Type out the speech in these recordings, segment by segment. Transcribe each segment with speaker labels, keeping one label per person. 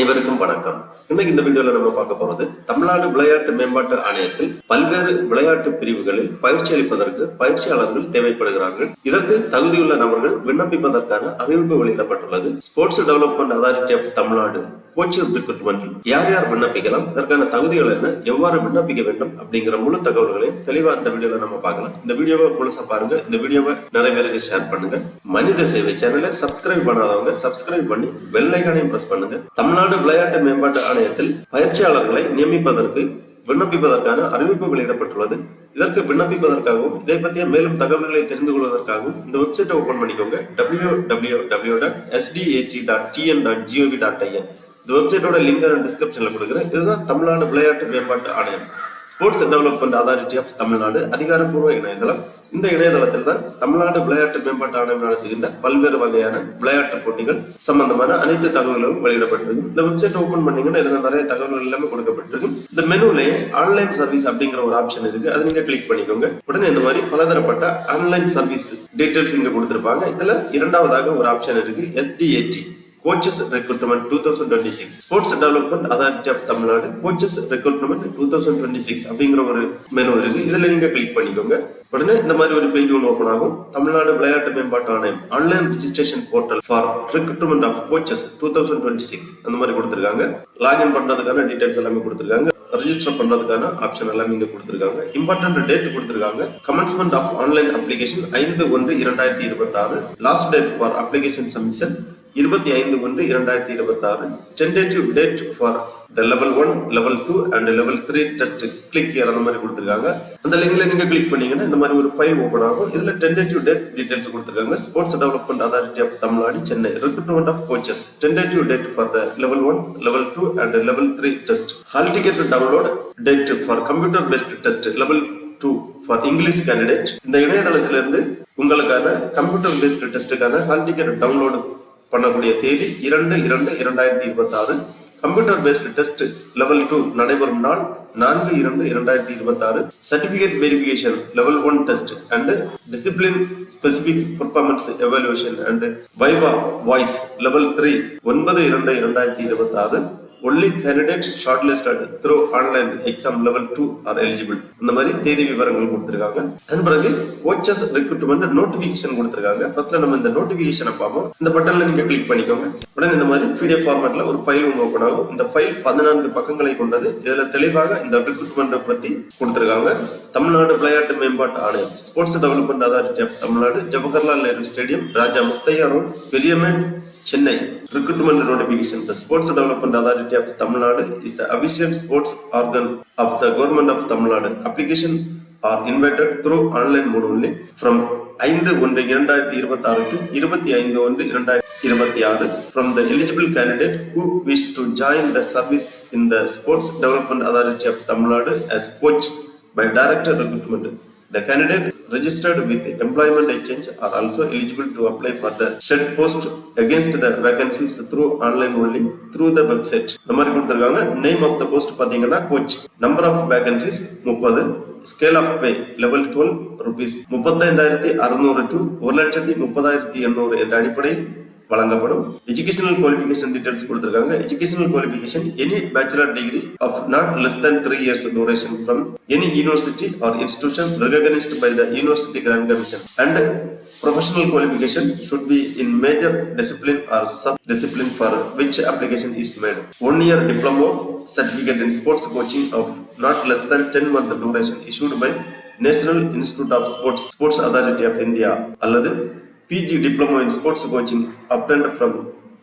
Speaker 1: அனைவருக்கும் வணக்கம். இன்னைக்கு இந்த வீடியோல நம்ம பார்க்க போறது தமிழ்நாடு விளையாட்டு மேம்பாட்டு ஆணையத்தில் பல்வேறு விளையாட்டு பிரிவுகளில் பயிற்சி அளிப்பதற்கு பயிற்சியாளர்கள் தேவைப்படுகிறார்கள். இதற்கு தகுதியுள்ள நபர்கள் விண்ணப்பிப்பதற்கான அறிவிப்பு வெளியிடப்பட்டுள்ளது. Sports development authority of Tamil Nadu coach recruitment யார் யார் விண்ணப்பிக்கலாம்? இதற்கான தகுதிகள் என்ன? எவ்வாறு விண்ணப்பிக்க வேண்டும்? அப்படிங்கிற முழு தகவல்களையும் தெளிவா இந்த வீடியோல நம்ம பார்க்கலாம். இந்த வீடியோவை முழுசா பாருங்க. இந்த வீடியோவை நிறைய பேருக்கு ஷேர் பண்ணுங்க. மனித சேவை சேனலை சப்ஸ்கிரைப் பண்ணாதவங்க சப்ஸ்கிரைப் பண்ணி பெல் ஐக்கானையும் பிரஸ் பண்ணுங்க. தமிழ்நாடு விளையாட்டு விளையாட்டு மேம்பாட்டு ஆணையத்தில் பயிற்சியாளர்களை நியமிப்பதற்கு விண்ணப்பிப்பதற்கான அறிவிப்பு வெளியிடப்பட்டுள்ளது இதற்கு விண்ணப்பிப்பதற்காகவும் இதை பற்றிய மேலும் தகவல்களை தெரிந்து கொள்வதற்காகவும் இந்த வெப்சைட்டை ஓபன் பண்ணிக்கோங்க. W W W dot SDAT dot TN dot GOV dot IN இந்த வெப்சைட்டோட லிங்க் நான் டிஸ்கிரிப்ஷனில் கொடுக்குறேன். இதுதான் தமிழ்நாடு விளையாட்டு மேம்பாட்டு ஆணையம். Sports development authority of Tamil Nadu அதிகாரப்பூர்வ இணையதளம். இந்த இணையதளத்தில் தான் தமிழ்நாடு விளையாட்டு மேம்பாட்டு ஆணையம் நடத்துகின்ற பல்வேறு வகையான விளையாட்டு போட்டிகள் சம்பந்தமான அனைத்து தகவல்களும் வெளியிடப்பட்டிருக்கும். இந்த வெப்சைட் ஓபன் பண்ணீங்கன்னா இதுல நிறைய தகவல்கள் எல்லாமே கொடுக்கப்பட்டிருக்கும். இந்த மெனுலேயே ஆன்லைன் சர்வீஸ் அப்படிங்கிற ஒரு ஆப்ஷன் இருக்கு. அதை நீங்க கிளிக் பண்ணிக்கோங்க. உடனே இந்த மாதிரி பலதரப்பட்ட ஆன்லைன் சர்வீஸ் டீட்டெயில்ஸ் இங்க கொடுத்திருப்பாங்க. இதுல இரண்டாவதாக ஒரு ஆப்ஷன் இருக்கு. SDAT coaches recruitment two thousand twenty six sports development authority of Tamil Nadu coaches recruitment two thousand twenty six அப்படிங்கிற ஒரு மெனு இருக்கு. இதுல நீங்க கிளிக் பண்ணிக்கோங்க. உடனே இந்த மாதிரி ஒரு பேஜ் ஒன்று ஓப்பன் ஆகும். தமிழ்நாடு விளையாட்டு மேம்பாட்டு ஆணையம் online registration portal for recruitment of coaches two thousand twenty six அந்த மாதிரி கொடுத்துருக்காங்க. லாகின் பண்றதுக்கான டீடைல்ஸ் எல்லாமே கொடுத்துருக்காங்க. ரெஜிஸ்டர் பண்றதுக்கான ஆப்ஷன் எல்லாமே இங்க கொடுத்துருக்காங்க. இம்பார்ட்டன்ட் டேட் கொடுத்துருக்காங்க. கமென்ஸ்மெண்ட் ஆஃப் ஆன்லைன் அப்ளிகேஷன் ஐந்து ஒன்று இரண்டாயிரத்தி இருபத்தி ஆறு last date for application submission இருபத்தி ஐந்து ஒன்று இரண்டாயிரத்தி இருபத்தி ஆறு tentative date for the level one level two and level three test click here அந்த மாதிரி கொடுத்துருக்காங்க. அந்த லிங்க்ல நீங்க கிளிக் பண்ணீங்கன்னா இந்த மாதிரி ஒரு ஃபைல் ஓப்பன் ஆகும். இதுல டென்டேட்டிவ் டேட் டீடைல்ஸ் கொடுத்துருக்காங்க. Sports development authority of Tamil Nadu Chennai recruitment of coaches tentative date for the level one level two and level three test hall ticket download date for computer based test level two for English candidate இந்த இணையதளத்திலிருந்து உங்களுக்கான computer based டெஸ்ட்டுக்கான hall ticket download பண்ணக்கூடிய தேதி இரண்டு இரண்டு இரண்டாயிரத்தி இருபத்தி ஆறு computer based test level two நடைபெறும் நாள் நான்கு இரண்டு இரண்டாயிரத்தி இருபத்தி ஆறு certificate verification level one test and discipline specific performance evaluation and viva voce level three ஒன்பது இரண்டு இரண்டாயிரத்தி இருபத்தி ஆறு only candidate short listed through online exam level two are eligible இந்த மாதிரி தேதி விவரங்கள் கொடுத்துருக்காங்க. அதன் பிறகு கோச்சஸ் ரெக்ரூட்மெண்ட் நோட்டிபிகேஷன் கொடுத்துருக்காங்க. ஃபர்ஸ்ட்ல நம்ம இந்த நோட்டிபிகேஷனை பார்ப்போம். இந்த பட்டன்ல நீங்க கிளிக் பண்ணிக்கோங்க. உடனே இந்த மாதிரி பிடிஎஃப் ஃபார்மேட்ல ஒரு ஃபைல் ஒன்று ஓப்பன் ஆகும். இந்த ஃபைல் பதினான்கு பக்கங்களை கொண்டது. இதுல தெளிவாக இந்த ரெக்ரூட்மெண்ட் பத்தி கொடுத்துருக்காங்க. தமிழ்நாடு விளையாட்டு மேம்பாட்டு ஆணையம் sports development authority of Tamil Nadu Jawaharlal Nehru stadium Raja Muthiah road Periamet Chennai. recruitment notification sports development authority Authority of Tamil Nadu is the official sports organ of the government of Tamil Nadu. Application are invited through online mode only from ஐந்து ஒன்று இரண்டாயிரத்தி இருபத்தி ஆறு to இருபத்தி ஐந்து ஒன்று இரண்டாயிரத்தி இருபத்தி ஆறு from the eligible candidate who wish to join the service in the sports development authority of Tamil Nadu as coach by director recruitment. The candidate registered with employment exchange are also eligible to apply for the shed post against the vacancies through online only through the website. இந்த மாதிரி கொடுத்துருக்காங்க name of the post பார்த்தீங்கன்னா coach number of vacancies முப்பது scale of pay level twelve rupees முப்பத்தைந்தாயிரத்தி அறுநூறு to ஒரு லட்சத்தி முப்பதாயிரத்தி எண்ணூறு என்ற அடிப்படையில் வழங்கப்படும் எஜுகேஷனல் குவாலிஃபிகேஷன் டீடைல்ஸ் கொடுத்திருக்காங்க educational qualification any bachelor degree of not less than three years duration from any university or institution recognised by the university grant commission and professional qualification should be in major discipline or sub discipline for which application is made one year diploma certificate in sports coaching of not less than 10 month duration issued by National Institute of sports Sports Authority of India அல்லது PG diploma in sports coaching obtained from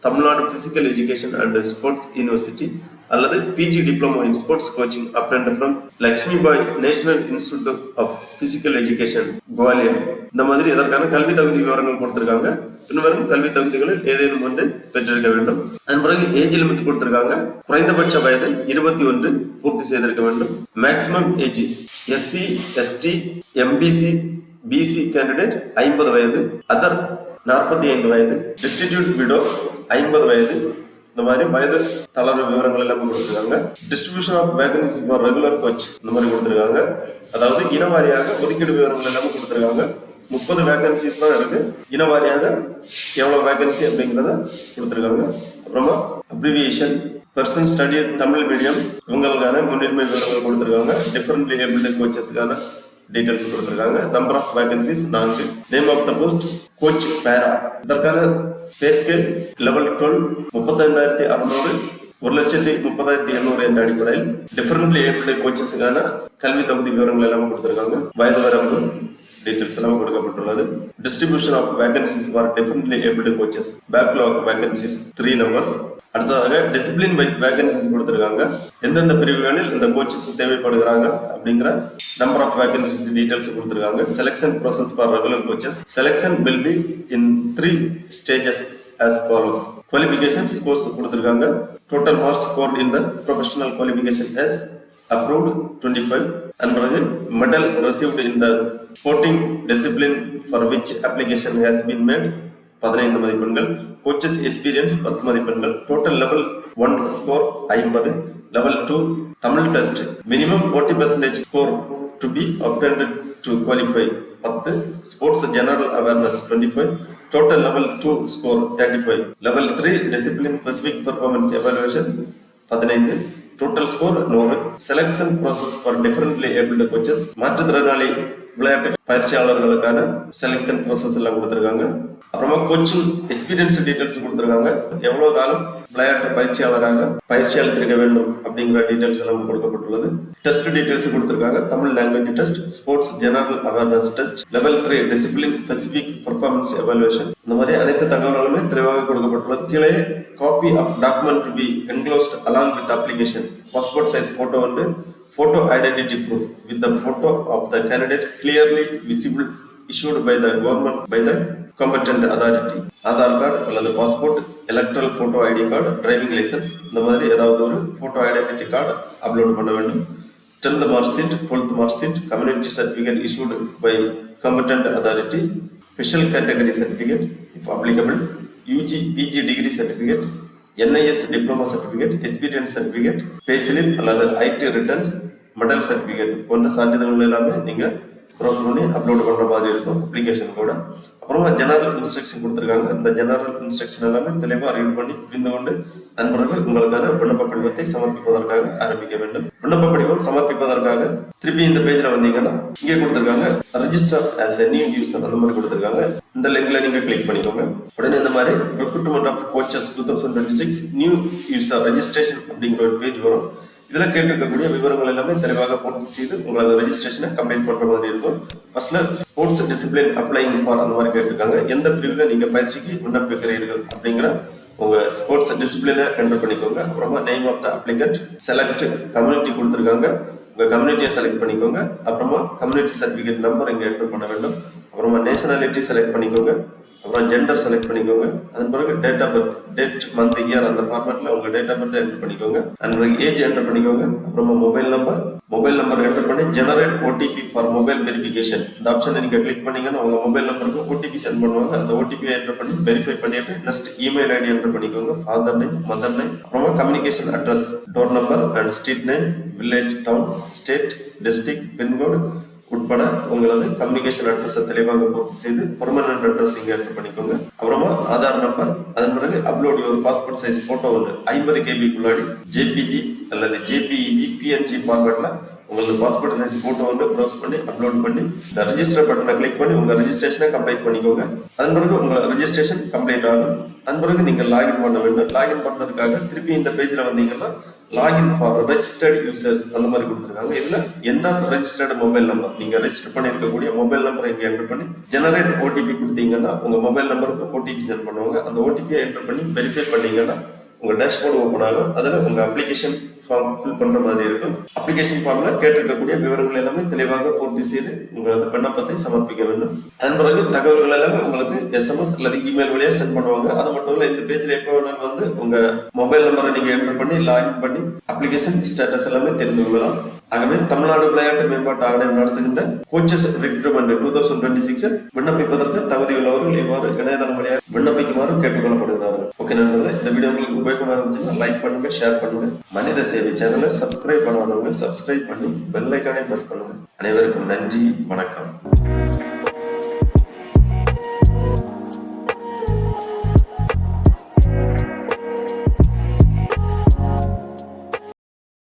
Speaker 1: Tamil Nadu physical education and sports university அல்லது PG diploma in sports coaching obtained from Lakshmi Bai national institute of physical education Gwalior இந்த மாதிரி இதற்கான கல்வி தகுதி விவரங்கள் கொடுத்திருக்காங்க. பின்வரும் கல்வி தகுதிகளில் ஏதேனும் ஒன்று பெற்றிருக்க வேண்டும். அதன் பிறகு ஏஜ் லிமிட் கொடுத்திருக்காங்க. குறைந்தபட்ச வயது இருபத்தி ஒன்று பூர்த்தி செய்திருக்க வேண்டும். Maximum age SC ST MBC BC candidate ஐம்பது வயது அதர் நாற்பத்தி ஐந்து வயது டிஸ்டிடியூட் விடோ ஐம்பது வயது. இந்த மாதிரி வயது தளர்வு விவரங்கள் எல்லாம் கொடுத்துருக்காங்க. Distribution of vacancies for regular coach இந்த மாதிரி கொடுத்துருக்காங்க. அதாவது இனவாரியாக ஒதுக்கீடு விவரங்கள் எல்லாமே கொடுத்துருக்காங்க. முப்பது வேகன்சிஸ் தான் இருக்கு. இனவாரியாக எவ்வளோ வேகன்சி அப்படிங்கிறத கொடுத்துருக்காங்க. அப்புறமா abbreviation person study Tamil medium இவங்களுக்கான முன்னுரிமை விவரங்கள் கொடுத்துருக்காங்க. டிஃப்ரெண்ட் ஏபிள்டு கோச்சஸ்க்கான டீடைல்ஸ் கொடுத்துருக்காங்க. நம்பர் ஆஃப் வேகன்சிஸ் நான்கு. Name of the post coach para இதற்கான பே ஸ்கேல் லெவல் டுவெல் முப்பத்தைந்தாயிரத்தி அறுநூறு ஒரு லட்சத்தி முப்பதாயிரத்தி எண்ணூறு என்ற அடிப்படையில் டிஃபரெண்ட்லி ஏபிள்டு கோச்சஸுக்கான கல்வி தகுதி விவரங்கள் எல்லாமே கொடுத்துருக்காங்க. வயது வரம்பு டீட்டெயில்ஸ் எல்லாம் கொடுக்கப்பட்டுள்ளது. Distribution of vacancies for differently abled coaches backlog vacancies three numbers அடுத்ததாக டிசிப்ளின் வைஸ் வேகன்சிஸ் கொடுத்துருக்காங்க. எந்தெந்த பிரிவுகளில் இந்த கோச்சஸ் தேவைப்படுகிறாங்க அப்படிங்கிற நம்பர் ஆஃப் வேகன்சிஸ் டீடைல்ஸ் கொடுத்துருக்காங்க. Selection process for regular coaches selection will be in three stages as follows qualifications course கொடுத்துருக்காங்க. Total marks score in the professional qualification as approved 25 and பிறகு medal received in the sporting discipline for which application has been made பதினைந்து மதிப்பெண்கள். Coaches experience பத்து மதிப்பெண்கள். Total level one score ஐம்பது level two Tamil test minimum forty percentage score to be obtained to qualify பத்து sports general awareness twenty five total level two score thirty five level three discipline specific performance evaluation பதினைந்து total score நூறு. Selection process for differently abled coaches மாற்றுத்திறனாளி விளையாட்டு பயிற்சியாளர்களுக்கான selection process எல்லாம் கொடுத்துருக்காங்க. அப்புறமா coaching experience details கொடுத்துருக்காங்க. எவ்வளவு காலம் விளையாட்டு பயிற்சியாளராக பயிற்சி அளித்திருக்க வேண்டும் அப்படிங்கிற டீட்டெயில்ஸ் எல்லாம் கொடுக்கப்பட்டுள்ளது. டெஸ்ட் டீட்டெயில்ஸ் கொடுத்துருக்காங்க. Tamil language test sports general awareness test level three discipline specific performance evaluation இந்த மாதிரி அனைத்து தகவல்களுமே தெளிவாக கொடுக்கப்பட்டுள்ளது. கீழே copy of document to be enclosed along with application passport size photo வந்து photo identity proof with the photo of the candidate clearly visible issued by the government by the competent authority Aadhaar card அல்லது passport electoral photo ID card driving licence இந்த மாதிரி ஏதாவது ஒரு photo identity card upload பண்ண வேண்டும். Tenth mark sheet twelfth mark sheet community certificate issued by competent authority special category certificate if applicable UG PG degree certificate NIS diploma certificate experience certificate payslip அல்லது IT returns medal certificate போன்ற சான்றிதழ்கள் எல்லாமே நீங்கள் browse பண்ணி upload பண்ணுற மாதிரி இருக்கும் application கூட. அப்புறமா ஜெனரல் இன்ஸ்ட்ரக்ஷன் கொடுத்துருக்காங்க. இந்த ஜெனரல் இன்ஸ்ட்ரக்ஷன் எல்லாமே தெளிவாக அறிவு பண்ணி புரிந்து கொண்டு அதன் பிறகு உங்களுக்கான விண்ணப்ப படிவத்தை சமர்ப்பிப்பதற்காக ஆரம்பிக்க வேண்டும். விண்ணப்ப படிவம் சமர்ப்பிப்பதற்காக திருப்பி இந்த பேஜ்ல வந்தீங்கன்னா இங்கே கொடுத்துருக்காங்க register as a new user அந்த மாதிரி கொடுத்துருக்காங்க. இந்த லிங்க்ல நீங்க கிளிக் பண்ணிக்கோங்க. உடனே இந்த மாதிரி recruitment of coaches two thousand twenty six new user registration அப்படிங்கிற ஒரு பேஜ் வரும். இதில் கேட்டிருக்கக்கூடிய விவரங்கள் எல்லாமே தெளிவாக பூர்த்தி செய்து உங்களது ரெஜிஸ்ட்ரேஷனை கம்ப்ளீட் பண்ணுற மாதிரி இருக்கும். ஃபர்ஸ்ட்ல ஸ்போர்ட்ஸ் டிசிப்ளின் அப்ளைங் ஃபார் அந்த மாதிரி கேட்டிருக்காங்க. எந்த பிரிவில் நீங்கள் பயிற்சிக்கு விண்ணப்பிக்கிறீர்கள் அப்படிங்கிற உங்க ஸ்போர்ட்ஸ் டிசிப்ளினை என்டர் பண்ணிக்கோங்க. அப்புறமா name of the applicant select community கொடுத்துருக்காங்க. உங்க கம்யூனிட்டியை செலக்ட் பண்ணிக்கோங்க. அப்புறமா கம்யூனிட்டி சர்டிஃபிகேட் நம்பர் இங்கே என்டர் பண்ண வேண்டும். அப்புறமா நேஷனாலிட்டி செலக்ட் பண்ணிக்கோங்க. அப்புறம் ஜெண்டர் செலக்ட் பண்ணிக்கோங்க. அதன் பிறகு date of birth date month year அந்த ஃபார்மேட்ல உங்க டேட் ஆஃப் பர்த் என்டர் பண்ணிக்கோங்க. அண்ட் பிறகு ஏஜ் என்டர் பண்ணிக்கோங்க. அப்புறமா mobile number mobile number enter பண்ணி generate OTP for mobile verification இந்த ஆப்ஷனை நீங்க கிளிக் பண்ணீங்கன்னா உங்க மொபைல் நம்பருக்கு ஓடிபி சென்ட் பண்ணுவாங்க. அந்த ஓடிபி என்டர் பண்ணி வெரிஃபை பண்ணிட்டு நெக்ஸ்ட் இமெயில் ஐடி என்டர் பண்ணிக்கோங்க. ஃபாதர் நேம் மதர் நேம் அப்புறமா communication address door number and street name village town state district pincode உட்பட உங்களது கம்யூனிகேஷன் அட்ரஸை தெளிவாக பூர்த்தி செய்து பெர்மனன்ட் அட்ரஸ் இங்கே என்டர் பண்ணிக்கோங்க. அப்புறமா ஆதார் நம்பர் அதன் பிறகு அப்லோட் ஒரு பாஸ்போர்ட் சைஸ் போட்டோ ஒன்று ஐம்பது கேபிக்குள்ளாடி ஜேபிஜி அல்லது ஜேபிஇஜி பிஎன்ஜி ஃபார்மேட்டில் உங்களது பாஸ்போர்ட் சைஸ் போட்டோ வந்து ப்ரௌஸ் பண்ணி அப்லோட் பண்ணி இந்த ரெஜிஸ்டர் பட்டனை கிளிக் பண்ணி உங்கள் ரெஜிஸ்ட்ரேஷனை கம்ப்ளீட் பண்ணிக்கோங்க. அதன் பிறகு உங்கள் ரெஜிஸ்ட்ரேஷன் கம்ப்ளீட் ஆகும். அதன் பிறகு நீங்கள் லாகின் பண்ண வேண்டும். லாகின் பண்ணுறதுக்காக திருப்பி இந்த பேஜில் வந்தீங்கன்னா லாகின் ஃபார் ரெஜிஸ்டர்ட் யூசர்ஸ் அந்த மாதிரி கொடுத்துருக்காங்க. இதில் என்ன ரெஜிஸ்டர்டு மொபைல் நம்பர் நீங்கள் ரெஜிஸ்டர் பண்ணியிருக்கக்கூடிய மொபைல் நம்பரை இங்கே என்டர் பண்ணி ஜெனரேட் ஓடிபி கொடுத்தீங்கன்னா உங்கள் மொபைல் நம்பருக்கு ஓடிபி சென்ட் பண்ணுவாங்க. அந்த ஓடிபியை என்டர் பண்ணி வெரிஃபை பண்ணீங்கன்னா உங்கள் டேஷ்போர்டு ஓப்பன் ஆகும். அதில் உங்கள் அப்ளிகேஷன் ஃபார்ம் ஃபில் பண்ணுற மாதிரி இருக்கும். அப்ளிகேஷன் ஃபார்ம்ல கேட்டிருக்கக்கூடிய விவரங்கள் எல்லாமே தெளிவாக பூர்த்தி செய்து உங்களது விண்ணப்பத்தை சமர்ப்பிக்க வேண்டும். அதன் பிறகு தகவல்கள் எல்லாமே உங்களுக்கு எஸ்எம்எஸ் அல்லது இமெயில் வழியாக சென்ட் பண்ணுவாங்க. அது மட்டும் இல்லை இந்த பேஜில் எப்போ வேணாலும் வந்து உங்கள் மொபைல் நம்பரை நீங்கள் என்டர் பண்ணி லாகின் பண்ணி அப்ளிகேஷன் ஸ்டேட்டஸ் எல்லாமே தெரிந்து கொள்ளலாம். ஆகவே தமிழ்நாடு விளையாட்டு மேம்பாட்டு ஆணையம் நடத்துகின்ற coaches recruitment two thousand twenty six விண்ணப்பிப்பதற்கு தகுதியுள்ளவர்கள் இவ்வாறு இணையதளம் வழியாக விண்ணப்பிக்குமாறு கேட்டுக்கொள்ளப்படுகிறார்கள். ஓகே நண்பர்களே இந்த வீடியோ உங்களுக்கு உபயோகமாக இருந்துச்சுன்னா லைக் பண்ணுங்க ஷேர் பண்ணுங்க. மனித சேவை சேனலை சப்ஸ்கிரைப் பண்ணாதவங்க சப்ஸ்கிரைப் பண்ணி பெல் ஐக்கானே பிரஸ் பண்ணுங்க. அனைவருக்கும் நன்றி வணக்கம்.